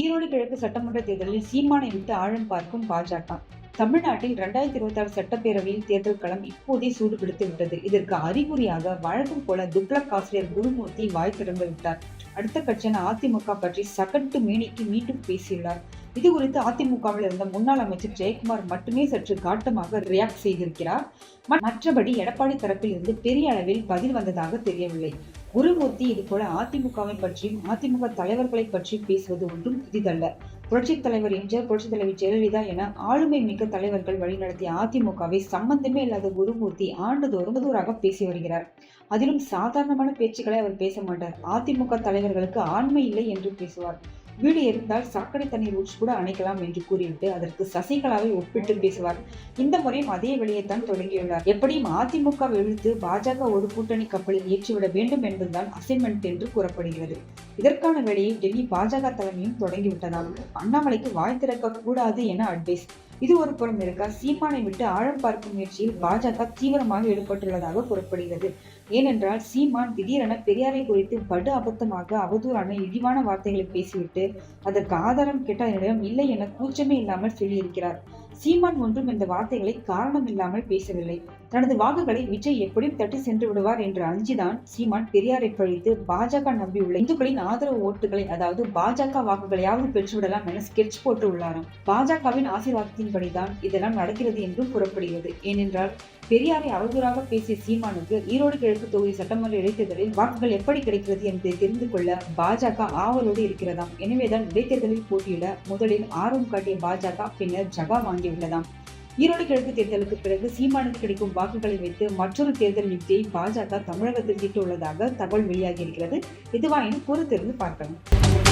ஈரோடு கிழக்கு சட்டமன்ற தேர்தலில் சீமானை விட்டு ஆழம் பார்க்கும் பாஜக. தமிழ்நாட்டில் இரண்டாயிரத்தி இருபத்தி ஆறு சட்டப்பேரவையில் தேர்தல் களம் இப்போதே சூடு பிடித்து விட்டது. இதற்கு அறிகுறியாக வழக்கம் போல துக்ளக் ஆசிரியர் குருமூர்த்தி வாய் திறந்து விட்டார். அடுத்த கட்சியான அதிமுக பற்றி சகட்டு மேனிக்கு மீண்டும் பேசியுள்ளார். இது குறித்து அதிமுகவில் இருந்த முன்னாள் அமைச்சர் ஜெயக்குமார் மட்டுமே சற்று காட்டமாக ரியாக்ட் செய்திருக்கிறார். மற்றபடி எடப்பாடி தரப்பில் இருந்து பெரிய அளவில் பதில் வந்ததாக தெரியவில்லை. குருமூர்த்தி இது போல அதிமுகவை பற்றியும் அதிமுக தலைவர்களை பற்றி பேசுவது ஒன்றும் புதிதல்ல. புரட்சித் தலைவர் எம்ஜிஆர் புரட்சித் தலைவர் ஜெயலலிதா என ஆளுமை மிக்க தலைவர்கள் வழிநடத்திய அதிமுகவை சம்பந்தமே இல்லாத குருமூர்த்தி ஆண்டுதோறும் தூராக பேசி வருகிறார். அதிலும் சாதாரணமான பேச்சுக்களை அவர் பேச மாட்டார். அதிமுக தலைவர்களுக்கு ஆண்மை இல்லை என்று பேசுவார். வீடு இருந்தால் சாக்கடை தண்ணீர் ஊற்றி கூட அணைக்கலாம் என்று கூறிவிட்டு அதற்கு சசிகலாவை ஒப்பிட்டு பேசுவார். இந்த முறையும் அதே வழியைத்தான் தொடங்கியுள்ளார். எப்படியும் அதிமுக விழுத்து பாஜக ஒரு கூட்டணி கப்பலில் ஏற்றிவிட வேண்டும் என்பதுதான் அசைன்மெண்ட் என்று கூறப்படுகிறது. இதற்கான வேலையை டெல்லி பாஜக தலைமையும் தொடங்கிவிட்டதால் அண்ணாமலைக்கு வாய் திறக்க கூடாது என அட்வைஸ். இது ஒரு புறம் இருக்க? சீமானை விட்டு ஆழம் பார்க்கும் முயற்சியில் பாஜக தீவிரமாக ஈடுபட்டுள்ளதாக கூறப்படுகிறது. ஏனென்றால் சீமான் திடீரென பெரியாரை குறித்து படு அபத்தமாக அவதூறான இழிவான வார்த்தைகளை பேசிவிட்டு அதற்கு ஆதாரம் கேட்ட என்னிடம் இல்லை என கூச்சமே இல்லாமல் சொல்லியிருக்கிறார். சீமான் ஒன்றும் இந்த வார்த்தைகளை காரணம் இல்லாமல் பேசவில்லை. தனது வாக்குகளை விஜய் எப்படியும் தட்டி சென்று விடுவார் என்று அஞ்சுதான் சீமான் பெரியாரை பழித்து பாஜக நம்பியுள்ள இந்துக்களின் ஆதரவு ஓட்டுகளை அதாவது பாஜக வாக்குகளையாவது பெற்றுவிடலாம் என ஸ்கெட்ச் போட்டு உள்ளாராம் பாஜகவின் ஆசீர்வாதத்தின்படிதான் இதெல்லாம் நடக்கிறது என்றும் கூறப்படுகிறது. ஏனென்றால் பெரியாரை அவதூறாக பேசிய சீமானுக்கு ஈரோடு கிழக்கு தொகுதி சட்டமன்ற இடைத்தேர்தலில் வாக்குகள் எப்படி கிடைக்கிறது என்பதை தெரிந்து கொள்ள பாஜக ஆவலோடு இருக்கிறதாம். எனவேதான் இடைத்தேர்தலில் போட்டியிட முதலில் ஆர்வம் காட்டிய பாஜக பின்னர் ஜகா வாங்கியுள்ளதாம். ஈரோடு கிழக்கு தேர்தலுக்கு பிறகு சீமானுக்கு கிடைக்கும் வாக்குகளை வைத்து மற்றொரு தேர்தல் யுக்தியை பாஜக தமிழகத்தில் தீட்டுள்ளதாக தகவல் வெளியாகியிருக்கிறது இதுவாயினும் பொறுத்திருந்து பார்க்கலாம்.